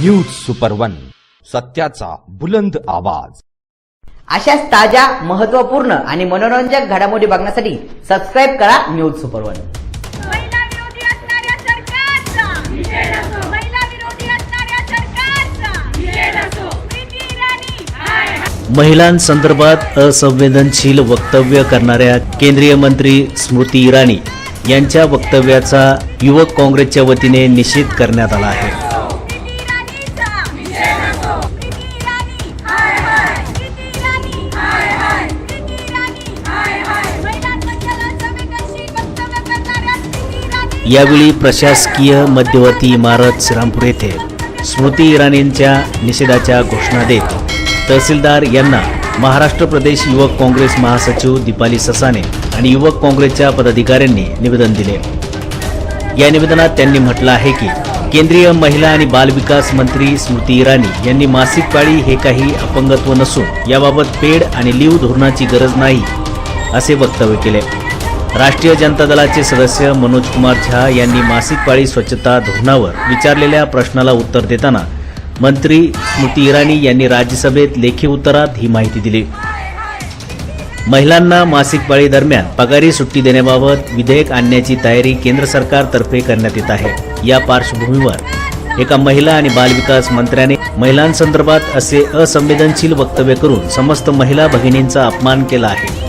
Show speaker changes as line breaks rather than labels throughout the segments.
News super one सत्याचा बुलंद आवाज.
अशाच ताज्या महत्त्वपूर्ण आणि मनोरंजक घडामोडी बघण्यासाठी सबस्क्राईब करा न्यूज सुपर वन
महिला विरोधी असणाऱ्या सरकारचा. महिला विरोधी असणाऱ्या सरकारचा. प्रीती इराणी.
महिलांसंदर्भात असंवेदनशील वक्तव्य करणाऱ्या केंद्रीय मंत्री स्मृती इराणी यांच्या वक्तव्याचा युवक काँग्रेसच्या वतीने निषेध करण्यात आला आहे. यावेळी प्रशासकीय मध्यवर्ती इमारत श्रीरामपूर येथे स्मृती इराणींच्या निषेधाच्या घोषणा देत तहसीलदार यांना महाराष्ट्र प्रदेश युवक काँग्रेस महासचिव दीपाली ससाने आणि युवक काँग्रेसच्या पदाधिकाऱ्यांनी निवेदन दिले. या निवेदनात त्यांनी म्हटलं आहे की केंद्रीय महिला आणि बालविकास मंत्री स्मृती इराणी यांनी मासिक पाळी हे काही अपंगत्व नसून याबाबत पेड आणि लीव धोरणाची गरज नाही असे वक्तव्य केले. राष्ट्रीय जनता दलाचे सदस्य मनोज कुमार झा यांनी मासिक पाळी स्वच्छता धोरणावर विचारलेल्या प्रश्नाला उत्तर देताना मंत्री स्मृती इराणी यांनी राज्यसभेत लेखी उत्तरात ही माहिती दिली. महिलांना मासिक पाळी दरम्यान पगारी सुट्टी देण्याबाबत विधेयक आणण्याची तयारी केंद्र सरकारतर्फे करण्यात येत आहे. या पार्श्वभूमीवर एका महिला आणि बालविकास मंत्र्याने महिलांसंदर्भात असे असंवेदनशील वक्तव्य करून समस्त महिला भगिनींचा अपमान केला आहे.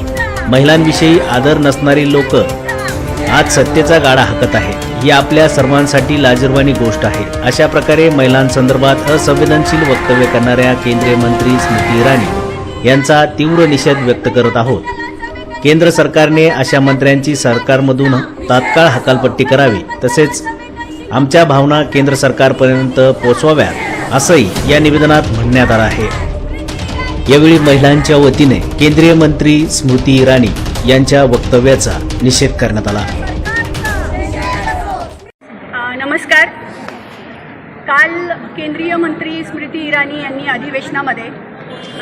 महिलांविषयी आदर नसणारी लोक आज सत्तेचा गाडा हाकत आहे ही आपल्या सर्वांसाठी लाजिरवाणी गोष्ट आहे. अशा प्रकारे महिलांसंदर्भात असंवेदनशील वक्तव्य करणाऱ्या केंद्रीय मंत्री स्मृती इराणी यांचा तीव्र निषेध व्यक्त करत आहोत. केंद्र सरकारने अशा मंत्र्यांची सरकारमधून तात्काळ हकालपट्टी करावी तसेच आमच्या भावना केंद्र सरकारपर्यंत पोचवाव्यात असंही या निवेदनात म्हणण्यात आलं आहे. यावेळी महिलांच्या वतीने केंद्रीय मंत्री स्मृती इराणी यांच्या वक्तव्याचा निषेध करण्यात आला.
नमस्कार. काल केंद्रीय मंत्री स्मृती इराणी यांनी अधिवेशनामध्ये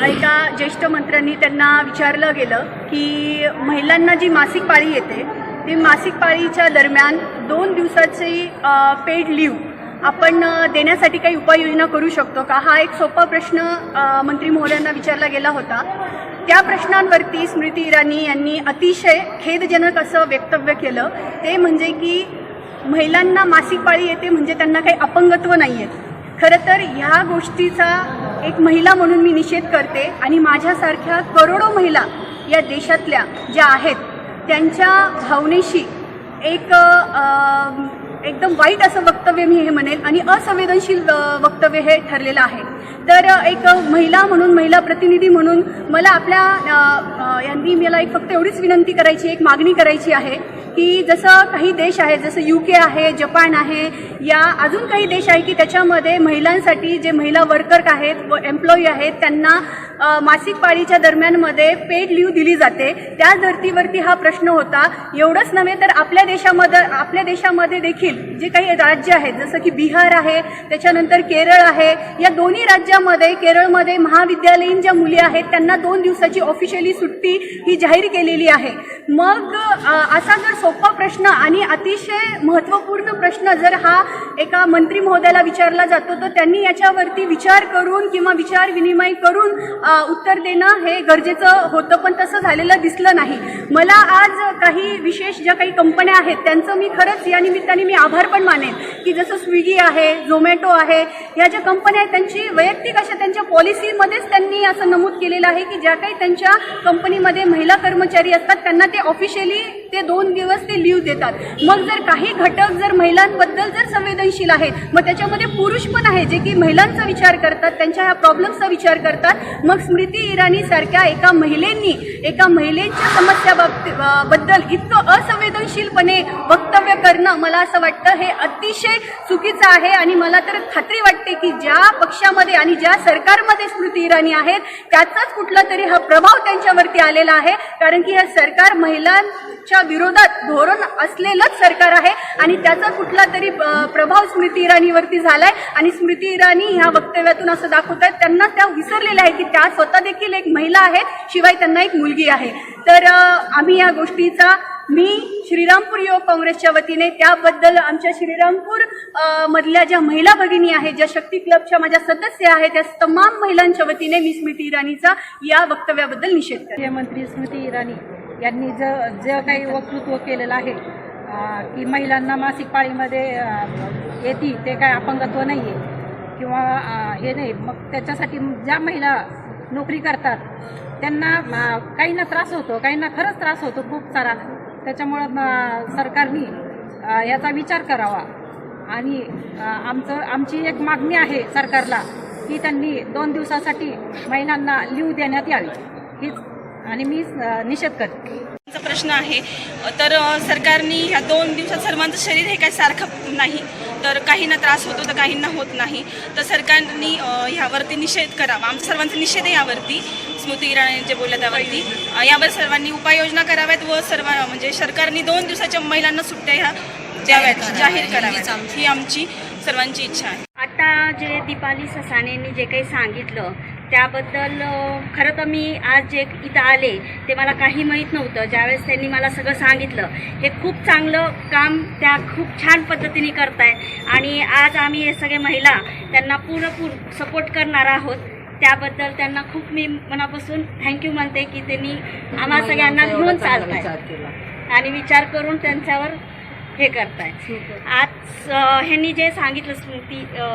एका ज्येष्ठ मंत्र्यांनी त्यांना विचारलं गेलं की महिलांना जी मासिक पाळी येते ती मासिक पाळीच्या दरम्यान दोन दिवसाची पेड लीव आपण देण्यासाठी काही उपाययोजना करू शकतो का? हा एक सोपा प्रश्न मंत्री महोदयांना विचारला गेला होता. त्या प्रश्नांवरती स्मृती इराणी यांनी अतिशय खेदजनक असं वक्तव्य केलं. ते म्हणजे की महिलांना मासिक पाळी येते म्हणजे त्यांना काही अपंगत्व नाही आहेत खरं तर ह्या गोष्टीचा एक महिला म्हणून मी निषेध करते आणि माझ्यासारख्या करोडो महिला या देशातल्या ज्या आहेत त्यांच्या भावनेशी एक एकदम वाईट असं वक्तव्य मी हे म्हणेल आणि असंवेदनशील वक्तव्य हे ठरलेलं आहे. तर एक महिला म्हणून महिला प्रतिनिधी म्हणून मला आपल्या यांनी मला एक फक्त एवढीच विनंती करायची एक मागणी करायची आहे की जसं काही देश आहेत जसं यू के आहे जपान आहे या अजून काही देश आहे की त्याच्यामध्ये महिलांसाठी जे महिला वर्कर आहेत व एम्प्लॉई आहेत त्यांना मासिक पाळीच्या दरम्यानमध्ये पेड लीव दिली जाते. त्या धर्तीवरती हा प्रश्न होता. एवढंच नव्हे तर आपल्या देशामध्ये आपल्या देशामध्ये देखील जे काही राज्य आहेत जसं की बिहार आहे त्याच्यानंतर केरळ आहे या दोन्ही राज्यामध्ये केरळमध्ये महाविद्यालयीन ज्या मुली आहेत त्यांना दोन दिवसाची ऑफिशियली सुट्टी ही जाहीर केलेली आहे. मग असा जर सोपा प्रश्न आणि अतिशय महत्त्वपूर्ण प्रश्न जर हा एका मंत्री महोदयाला विचारला जातो तर त्यांनी याच्यावरती विचार करून किंवा विचार विनिमय करून उत्तर देणं हे गरजेचं होतं पण तसं झालेलं दिसलं नाही. मला आज काही विशेष ज्या काही कंपन्या आहेत त्यांचं मी खरंच या निमित्ताने मी आभार पण मानेन की जसं स्विगी आहे झोमॅटो आहे ह्या ज्या कंपन्या आहेत त्यांची वैयक्तिक अशा त्यांच्या पॉलिसीमध्येच त्यांनी असं नमूद केलेलं आहे की ज्या काही त्यांच्या कंपनीमध्ये महिला कर्मचारी असतात त्यांना ते ऑफिशियली ते दोन दिवस ते लीव देतात. मग जर काही घटक जर महिलांबद्दल जर संवेदनशील आहेत मग त्याच्यामध्ये पुरुष पण आहे जे की महिलांचा विचार करतात त्यांच्या ह्या प्रॉब्लेमचा विचार करतात. मग स्मृती इराणी सारख्या एका महिलेंनी एका महिलेच्या समस्या बद्दल इतकं असंवेदनशीलपणे वक्तव्य करणं मला असं वाटतं हे अतिशय चुकीचं आहे आणि मला तर खात्री वाटते की ज्या पक्षामध्ये आणि ज्या सरकारमध्ये स्मृती इराणी आहेत त्याचाच कुठला तरी हा प्रभाव त्यांच्यावरती आलेला आहे. कारण की हे सरकार महिलांच्या विरोधात धोरण असलेलंच सरकार आहे आणि त्याचा कुठला तरी प्रभाव स्मृती इराणीवरती झालाय. आणि स्मृती इराणी ह्या वक्तव्यातून असं दाखवत आहेत त्यांना त्या विसरलेल्या आहे की त्या स्वतः देखील एक महिला आहेत शिवाय त्यांना एक मुलगी आहे. तर आम्ही या गोष्टीचा मी श्रीरामपूर युवक काँग्रेसच्या वतीने त्याबद्दल आमच्या श्रीरामपूर मधल्या ज्या महिला भगिनी आहेत ज्या शक्ती क्लबच्या माझ्या सदस्य आहेत त्या तमाम महिलांच्या वतीने मी स्मृती इराणीचा या वक्तव्याबद्दल निषेध करते.
मंत्री स्मृती इराणी. यांनी ज जे काही वक्तृत्व केलेलं आहे की महिलांना मासिक पाळीमध्ये येते ते काय अपंगत्व नाही आहे किंवा हे नाही. मग त्याच्यासाठी ज्या महिला नोकरी करतात त्यांना काहींना त्रास होतो काहींना खरंच त्रास होतो खूप सारा. त्याच्यामुळं सरकारने याचा विचार करावा. आणि आमचं आमची एक मागणी आहे सरकारला की त्यांनी दोन दिवसासाठी महिलांना लिव देण्यात यावी. हीच आणि मी निषेध करते.
प्रश्न आहे. तर सरकारने ह्या दोन दिवसात सर्वांचं शरीर हे काही सारखं नाही. तर काहींना त्रास होतो तर काहींना होत नाही. तर सरकारने ह्यावरती निषेध करावा. आमचा सर्वांचा निषेध आहे यावरती. स्मृती इराणी जे बोलल्या त्यावरती. यावर सर्वांनी उपाययोजना कराव्यात व सर्व म्हणजे सरकारने दोन दिवसाच्या महिलांना सुट्ट्या ह्या द्याव्यात जाहीर कराव्यात. ही आमची सर्वांची इच्छा आहे.
आता जे दीपाली ससानेंनी जे काही सांगितलं त्याबद्दल खरं तर मी आज जे इथं आले ते मला काही माहीत नव्हतं. ज्यावेळेस त्यांनी मला सगळं सांगितलं हे खूप चांगलं काम त्या खूप छान पद्धतीने करताय. आणि आज आम्ही हे सगळे महिला त्यांना पूर्णपूर सपोर्ट करणार आहोत. त्याबद्दल त्यांना खूप मी मनापासून थँक्यू म्हणते की त्यांनी आम्हा सगळ्यांना घेऊन चालताय. आणि विचार करून त्यांच्यावर हे करताय. आज ह्यांनी जे सांगितलं स्मृती अ,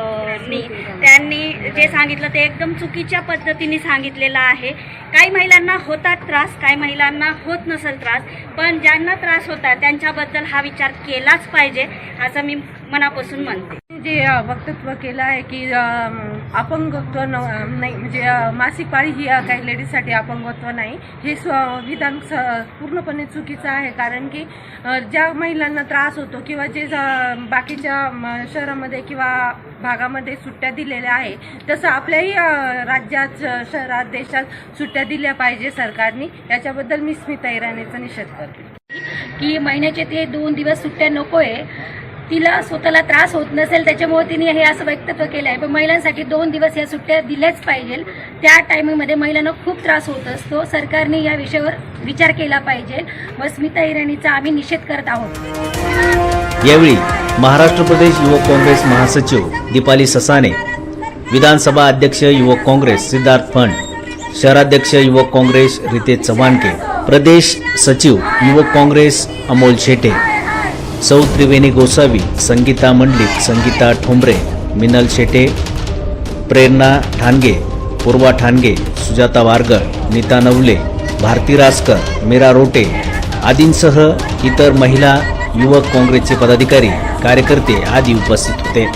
नी त्यांनी जे सांगितलं ते एकदम चुकीच्या पद्धतीने सांगितलेलं आहे. काही महिलांना होतात त्रास काही महिलांना होत नसेल त्रास पण ज्यांना त्रास होतात त्यांच्याबद्दल हा विचार केलाच पाहिजे असं मी मनापासून म्हणते.
जे अ, वक्तव्य केलं आहे की अपंगत्व न नाही म्हणजे मासिक पाळी ही काही लेडीजसाठी अपंगत्व नाही. हे स्व विधान स पूर्णपणे चुकीचं आहे. कारण की ज्या महिलांना त्रास होतो किंवा जे बाकीच्या शहरामध्ये किंवा भागामध्ये सुट्ट्या दिलेल्या आहे तसं आपल्याही राज्यात शहरात देशात सुट्ट्या दिल्या पाहिजे सरकारने. याच्याबद्दल मी स्मिता इराणीचा निषेध करते.
की महिन्याचे ते दोन दिवस सुट्ट्या नको आहे तिला स्वतःला त्रास होत नसेल त्याच्यामुळे तिने हे असं वक्तव्य केलं आहे. पण महिलांसाठी दोन दिवस या सुट्ट्या दिल्याच पाहिजे त्या टायमिंगमध्ये महिलांना खूप त्रास होत असतो. सरकारने या विषयावर विचार केला पाहिजे. व स्मिता इराणीचा आम्ही निषेध करत आहोत.
यावेळी महाराष्ट्र प्रदेश युवक काँग्रेस महासचिव दीपाली ससाने विधानसभा अध्यक्ष युवक काँग्रेस सिद्धार्थ फंड शहराध्यक्ष युवक काँग्रेस रितेश चव्हाणके प्रदेश सचिव युवक काँग्रेस अमोल शेटे सौ त्रिवेणी गोसावी संगीता मंडलिक संगीता ठोंबरे मिनल शेटे प्रेरणा ठाणगे पूर्वा ठाणगे सुजाता वारगळ नीता नवले भारती रासकर मीरा रोटे आदींसह इतर महिला युवक काँग्रेसचे पदाधिकारी कार्यकर्ते आदी उपस्थित होते.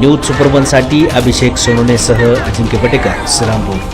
न्यूज सुपरवनसाठी अभिषेक सोनोनेसह अजिंक्य पटेकर श्रीरामपूर.